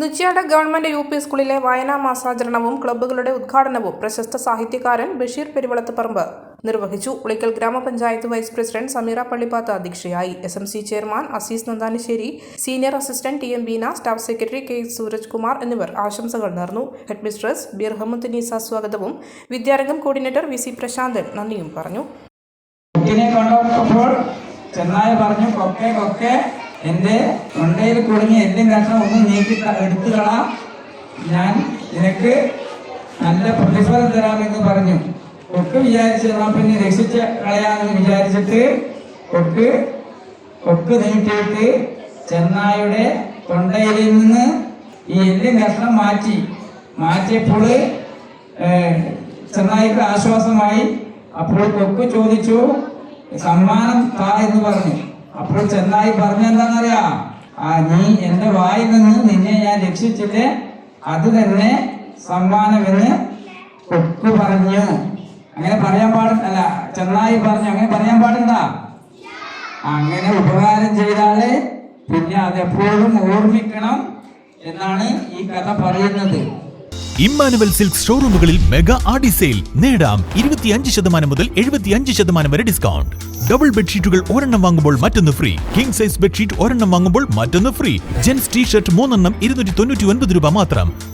Nuchiyad government U P സ്കൂളിലെ വായനാ മാസാചരണവും ക്ലബ്ബുകളുടെ ഉദ്ഘാടനവും പ്രശസ്ത സാഹിത്യകാരൻ ബഷീർ പെരുവളത്തുപറമ്പ് നിർവഹിച്ചു. ഉളിക്കൽ ഗ്രാമപഞ്ചായത്ത് വൈസ് പ്രസിഡന്റ് സമീറ പള്ളിപ്പാത്ത് അധ്യക്ഷയായി. S M C chairman Azeez Nandanasseri senior assistant T M Beena staff secretary K Suraj Kumar എന്നിവർ ആശംസകൾ നേർന്നു. ഹെഡ്മിസ്ട്രസ് ബീർ ഹമ്മദ് നീസ സ്വാഗതവും. Vidyarangam coordinator V C Prasanthan നന്ദിയും പറഞ്ഞു. പറഞ്ഞു കൊക്കെ കൊക്കെ. എന്റെ തൊണ്ടയിൽ കുടുങ്ങി എന്റെ കഷ്ണം ഒന്ന് നീക്കി എടുത്തു കളാം ഞാൻ നിനക്ക് നല്ല പ്രതിഫലം തരാമെന്ന് പറഞ്ഞു. കൊക്ക് വിചാരിച്ച് പിന്നെ രക്ഷിച്ച് കളയാമെന്ന് വിചാരിച്ചിട്ട് കൊക്ക് കൊക്ക് നീട്ടിയിട്ട് ചെന്നായുടെ തൊണ്ടയിൽ നിന്ന് ഈ എല്ലും കഷ്ണം മാറ്റി. മാറ്റിയപ്പോൾ ചെന്നായിക്ക് ആശ്വാസമായി. അപ്പോൾ കൊക്ക് ചോദിച്ചു സമ്മാനം താ എന്ന് പറഞ്ഞു. അപ്പോൾ ചെന്നായി പറഞ്ഞെന്താണെന്നറിയാ ആ നീ എന്റെ വായിൽ നിന്ന് നിന്നെ ഞാൻ രക്ഷിച്ചിട്ട് അത് തന്നെ സമ്മാനമെന്ന് കൊക്ക് പറഞ്ഞു. അങ്ങനെ പറയാൻ പാടില്ല. ചെന്നായി പറഞ്ഞു അങ്ങനെ പറയാൻ പാടില്ല അങ്ങനെ ഉപകാരം ചെയ്താൽ പിന്നെ അതെപ്പോഴും ഓർമ്മിക്കണം എന്നാണ് ഈ കഥ പറയുന്നത്. ഇമ്മാനുവൽ സിൽക്ക് ഷോറൂമുകളിൽ മെഗാ ആഡി സെയിൽ. നേടാം ഇരുപത്തിയഞ്ച് ശതമാനം മുതൽ എഴുപത്തിയഞ്ച് ശതമാനം വരെ ഡിസ്കൗണ്ട്. ഡബിൾ ബെഡ്ഷീറ്റുകൾ ഒരെണ്ണം വാങ്ങുമ്പോൾ മറ്റൊന്ന് ഫ്രീ. കിങ് സൈസ് ബെഡ്ഷീറ്റ് ഒരെണ്ണം വാങ്ങുമ്പോൾ മറ്റൊന്ന് ഫ്രീ. ജെൻസ് ടീ ഷർട്ട് മൂന്നെണ്ണം ഇരുന്നൂറ്റി തൊണ്ണൂറ്റി ഒൻപത് രൂപ മാത്രം.